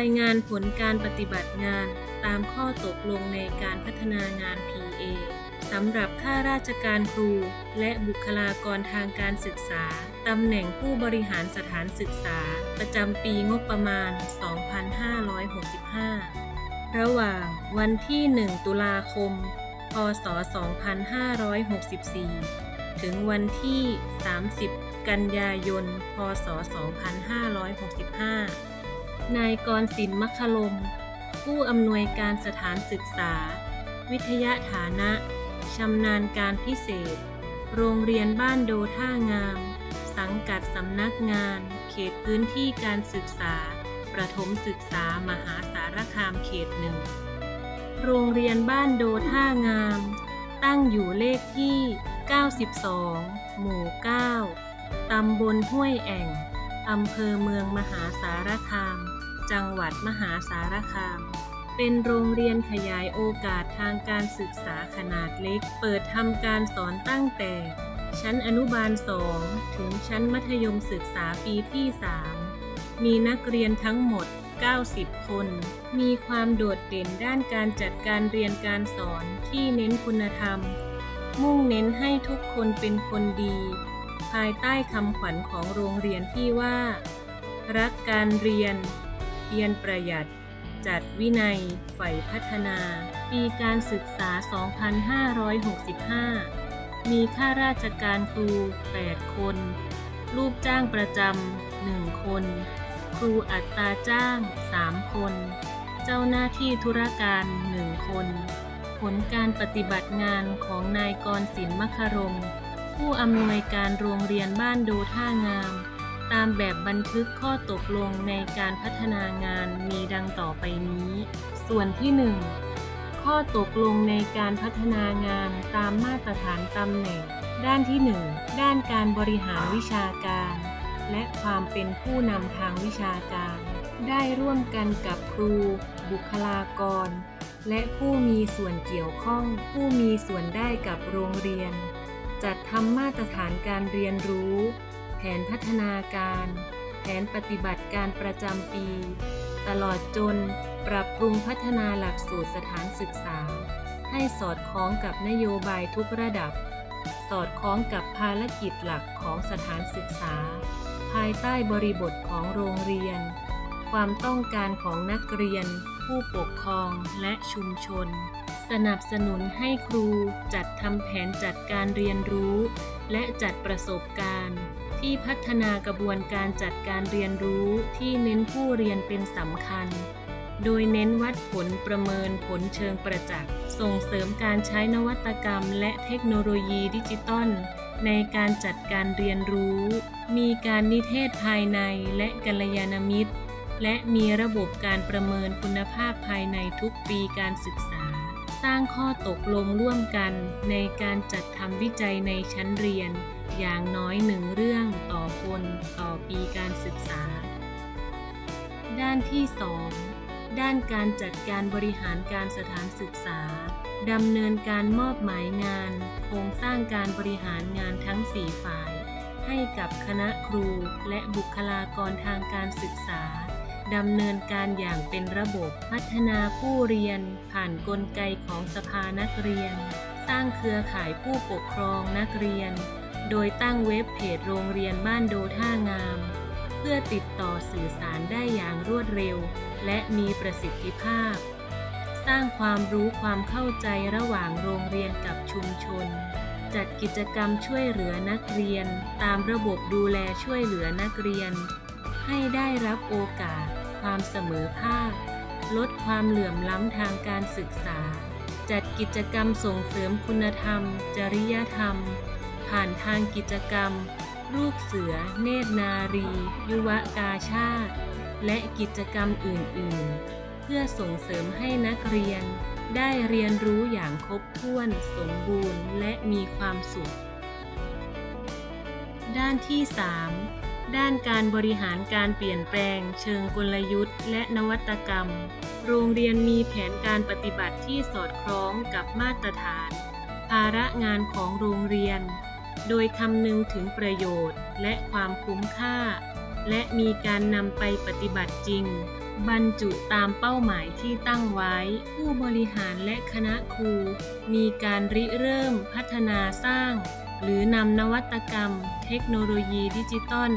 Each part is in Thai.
รายงานผลการปฏิบัติงานตามข้อตกลงในการพัฒนางาน PA สำหรับข้าราชการครู และบุคลากรทางการศึกษา ตำแหน่งผู้บริหารสถานศึกษา ประจำปีงบประมาณ 2565 ระหว่างวันที่ 1 ตุลาคม พศ 2564 ถึงวันที่ 30 กันยายน พศ 2565 นายกรศิลป์มัคคลมผู้อำนวยการสถานศึกษา วิทยาฐานะชำนาญการพิเศษ โรงเรียนบ้านโดท่างาม สังกัดสำนักงาน เขตพื้นที่การศึกษา ประถมศึกษามหาสารคามเขตหนึ่ง โรงเรียนบ้านโดท่างาม ตั้งอยู่เลขที่ 92 หมู่ 9ตำบลห้วยแอ่ง อำเภอเมืองมหาสารคาม จังหวัดมหาสารคาม เป็นโรงเรียนขยายโอกาสทางการศึกษาขนาดเล็ก เปิดทำการสอนตั้งแต่ ชั้นอนุบาล 2 ถึงชั้นมัธยมศึกษาปีที่ 3 มีนักเรียนทั้งหมด 90 คน มีความโดดเด่นด้านการจัดการเรียนการสอนที่เน้นคุณธรรม มุ่งเน้นให้ทุกคนเป็นคนดี ภายใต้คำขวัญของโรงเรียนที่ว่า รักการเรียน เรียนประหยัด จัดวินัยใฝ่พัฒนา ปีการศึกษา 2565 มีข้าราชการครู 8 คน ลูกจ้างประจำ 1 คน ครูอัตราจ้าง 3 คน เจ้าหน้าที่ธุรการ 1 คน ผลการปฏิบัติงานของนายกรศิลป์มคารมผู้อำนวยการโรงเรียนบ้านโดท่างาม ตามแบบบันทึกข้อตกลงในการพัฒนางานมีดังต่อไปนี้ ส่วนที่ 1 ข้อตกลงในการพัฒนางานตามมาตรฐานตำแหน่ง ด้านที่ 1 ด้านการบริหารวิชาการ และความเป็นผู้นำทางวิชาการ ได้ร่วมกันกับครู บุคลากร และผู้มีส่วนเกี่ยวข้อง ผู้มีส่วนได้กับโรงเรียน จัดทำมาตรฐานการเรียนรู้ แผนพัฒนาการ แผนปฏิบัติการประจำปี ตลอดจนปรับปรุงพัฒนาหลักสูตรสถานศึกษา ให้สอดคล้องกับนโยบายทุกระดับ สอดคล้องกับภารกิจหลักของสถานศึกษา ภายใต้บริบทของโรงเรียน ความต้องการของนักเรียน ผู้ปกครองและชุมชน สนับสนุนให้ครูจัดทำแผนจัดการเรียนรู้และจัดประสบการณ์ ที่พัฒนากระบวนการจัดการเรียนรู้ที่เน้นผู้เรียนเป็นสำคัญ โดยเน้นวัดผลประเมินผลเชิงประจักษ์ ส่งเสริมการใช้นวัตกรรมและเทคโนโลยีดิจิตอลในการจัดการเรียนรู้ มีการนิเทศภายในและกัลยาณมิตร และมีระบบการประเมินคุณภาพภายในทุกปีการศึกษา สร้างข้อตกลงร่วมกันในการจัดทำวิจัยในชั้นเรียน อย่างน้อยหนึ่งเรื่องต่อคนต่อปีการศึกษา ด้านที่ 2 ด้านการจัดการบริหารการสถานศึกษาดำเนินการมอบหมายงาน โครงสร้างการบริหารงานทั้ง 4 ฝ่าย ให้กับคณะครูและบุคลากรทางการศึกษาดำเนินการอย่างเป็นระบบพัฒนาผู้เรียน ผ่านกลไกของสภานักเรียน สร้างเครือข่ายผู้ปกครองนักเรียน โดยตั้งเว็บเพจโรงเรียนบ้านโดท่างาม เพื่อติดต่อสื่อสารได้อย่างรวดเร็ว และมีประสิทธิภาพ สร้างความรู้ความเข้าใจระหว่างโรงเรียนกับชุมชน จัดกิจกรรมช่วยเหลือนักเรียน ตามระบบดูแลช่วยเหลือนักเรียน ให้ได้รับโอกาส ความเสมอภาค ลดความเหลื่อมล้ำทางการศึกษา จัดกิจกรรมส่งเสริมคุณธรรม จริยธรรม ผ่านทางกิจกรรมลูกเสือ เนตรนารี ยุวกาชาติ และกิจกรรมอื่น ๆ เพื่อส่งเสริมให้นักเรียน ได้เรียนรู้อย่างครบถ้วน สมบูรณ์ และมีความสุข ด้านที่ 3 ด้านการบริหารการเปลี่ยนแปลง เชิงกลยุทธ์ และนวัตกรรม โรงเรียนมีแผนการปฏิบัติที่สอดคล้องกับมาตรฐานภาระงานของโรงเรียน โดยคำนึงถึงประโยชน์และความคุ้มค่า และมีการนำไปปฏิบัติจริง บรรจุตามเป้าหมายที่ตั้งไว้ ผู้บริหารและคณะครู มีการริเริ่มพัฒนาสร้าง หรือนำนวัตกรรม เทคโนโลยีดิจิตอล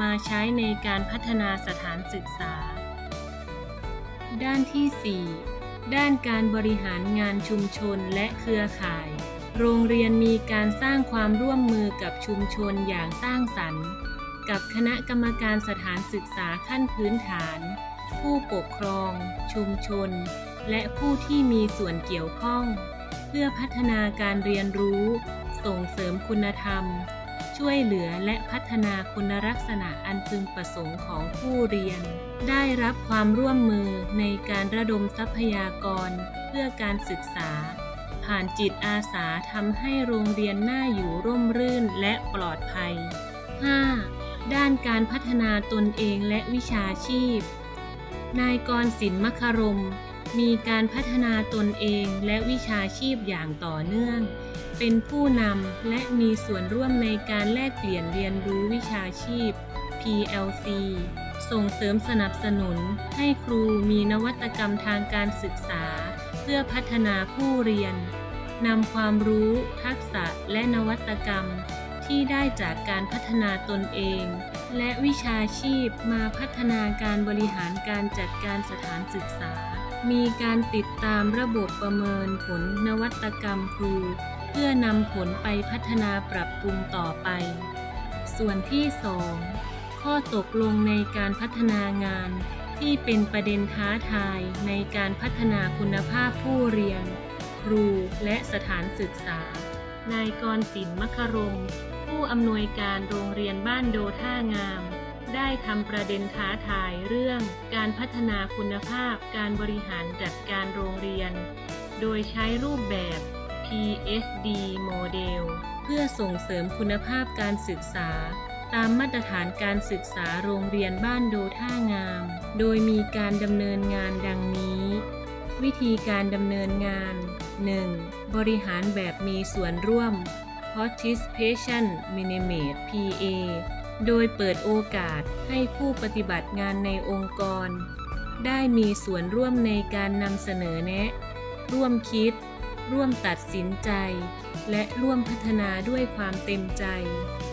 มาใช้ในการพัฒนาสถานศึกษา ด้านที่ 4 ด้านการบริหารงานชุมชนและเครือข่าย โรงเรียนมีการสร้างความร่วมมือกับชุมชนอย่างสร้างสรรค์ กับคณะกรรมการสถานศึกษาขั้นพื้นฐาน ผู้ปกครอง ชุมชน และผู้ที่มีส่วนเกี่ยวข้อง เพื่อพัฒนาการเรียนรู้ ส่งเสริมคุณธรรม ช่วยเหลือและพัฒนาคุณลักษณะอันพึงประสงค์ของผู้เรียน ได้รับความร่วมมือในการระดมทรัพยากร เพื่อการศึกษา ผ่านจิตอาสาทำให้โรงเรียนน่าอยู่ร่มรื่นและปลอดภัย 5. ด้านการพัฒนาตนเองและวิชาชีพ นายกรศิลป์มคารม มีการพัฒนาตนเองและวิชาชีพอย่างต่อเนื่อง เป็นผู้นำและมีส่วนร่วมในการแลกเปลี่ยนเรียนรู้วิชาชีพ PLC ส่งเสริมสนับสนุนให้ครูมีนวัตกรรมทางการศึกษา เพื่อพัฒนาผู้เรียนนำความรู้ ทักษะและนวัตกรรม ที่ได้จากการพัฒนาตนเอง และวิชาชีพมาพัฒนาการบริหารการจัดการสถานศึกษา มีการติดตามระบบประเมินผลนวัตกรรมครู เพื่อนำผลไปพัฒนาปรับปรุงต่อไป ส่วนที่ 2 ข้อตกลงในการพัฒนางาน ที่เป็นประเด็นท้าทายในการพัฒนาคุณภาพผู้เรียน ครูและสถานศึกษา นายกรศิลป์มคารมผู้อำนวยการโรงเรียนบ้านโดท่างาม ได้ทำประเด็นท้าทายเรื่องการพัฒนาคุณภาพการบริหารจัดการโรงเรียน โดยใช้รูปแบบ PSD โมเดลเพื่อส่งเสริมคุณภาพการศึกษา ตามมาตรฐานการศึกษาโรงเรียนบ้านโดท่างาม โดยมีการดำเนินงานดังนี้ วิธีการดำเนินงาน 1. บริหารแบบมีส่วนร่วม Participation Minimate PA โดยเปิดโอกาสให้ผู้ปฏิบัติงานในองค์กร ได้มีส่วนร่วมในการนำเสนอแนะ ร่วมคิด ร่วมตัดสินใจ และร่วมพัฒนาด้วยความเต็มใจ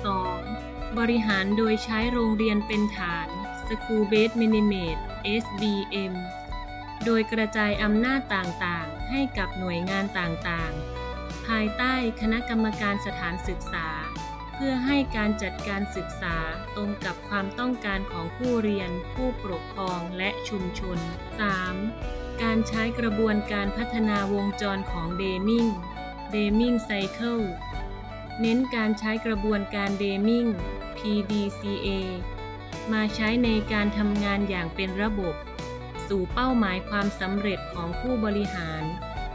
2. บริหารโดยใช้โรงเรียนเป็นฐาน School Based Minimate SBM โดยกระจายอำนาจต่างๆ ให้กับหน่วยงานต่างๆ ภายใต้คณะกรรมการสถานศึกษา เพื่อให้การจัดการศึกษาตรงกับความต้องการของผู้เรียน ผู้ปกครองและชุมชน 3. การใช้กระบวนการพัฒนาวงจรของเดมิงเดมิงไซเคิลเน้นการใช้กระบวนการเดมิง PDCA มาใช้ในการทำงานอย่างเป็นระบบ สู่เป้าหมายความสำเร็จของผู้บริหาร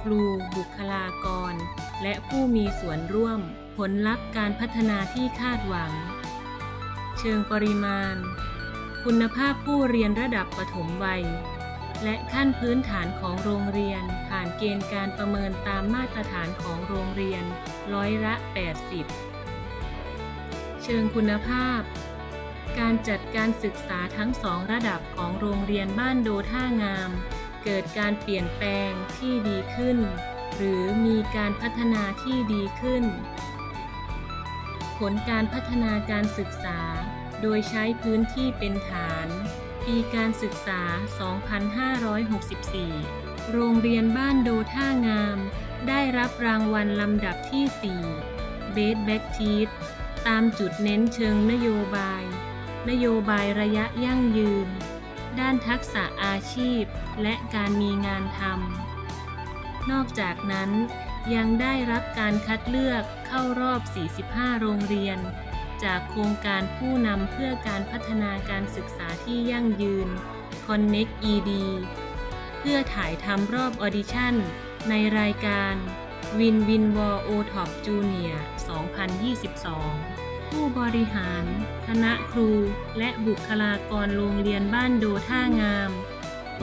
ครู บุคลากร และผู้มีส่วนร่วม ผลลัพธ์การพัฒนาที่คาดหวัง เชิงปริมาณ คุณภาพผู้เรียนระดับปฐมวัย และขั้นพื้นฐานของโรงเรียน ผ่านเกณฑ์การประเมินตามมาตรฐานของโรงเรียน ร้อยละ 80 เชิงคุณภาพ การจัดการศึกษาทั้งสองระดับของโรงเรียนบ้านโดท่างาม เกิดการเปลี่ยนแปลงที่ดีขึ้น หรือมีการพัฒนาที่ดีขึ้น ผลการพัฒนาการศึกษา โดยใช้พื้นที่เป็นฐาน ปีการศึกษา 2564 โรงเรียนบ้านโดท่างาม ได้รับรางวัลลำดับที่ 4 Best b a c k t e a c h ตามจุดเน้นเชิงนโยบาย นโยบายระยะยั่งยืน ด้านทักษะอาชีพ และการมีงานทำนอกจากนั้นยังได้รับการคัดเลือกเข้ารอบ 45 โรงเรียน จากโครงการผู้นำเพื่อการพัฒนาการศึกษาที่ยั่งยืน Connect ED เพื่อถ่ายทำรอบออดิชั่น ในรายการ Win Win War O Top Junior 2022 ผู้บริหาร คณะครู และบุคลากรโรงเรียนบ้านโดท่างาม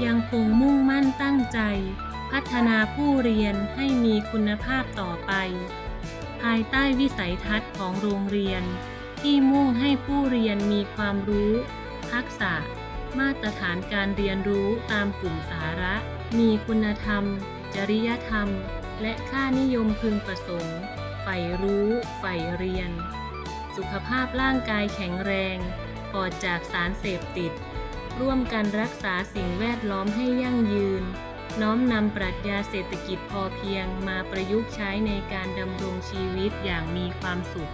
ยังคงมุ่งมั่นตั้งใจ พัฒนาผู้เรียนให้มีคุณภาพต่อไป ภายใต้วิสัยทัศน์ของโรงเรียน ที่มุ่งให้ผู้เรียนมีความรู้ ทักษะ มาตรฐานการเรียนรู้ตามกลุ่มสาระ มีคุณธรรม จริยธรรม และค่านิยมพึงประสงค์ใฝ่รู้ใฝ่เรียน สุขภาพร่างกายแข็งแรงปลอดจากสารเสพติด ร่วมกันรักษาสิ่งแวดล้อมให้ยั่งยืน น้อมนำปรัชญาเศรษฐกิจพอเพียงมาประยุกต์ใช้ในการดำรงชีวิตอย่างมีความสุข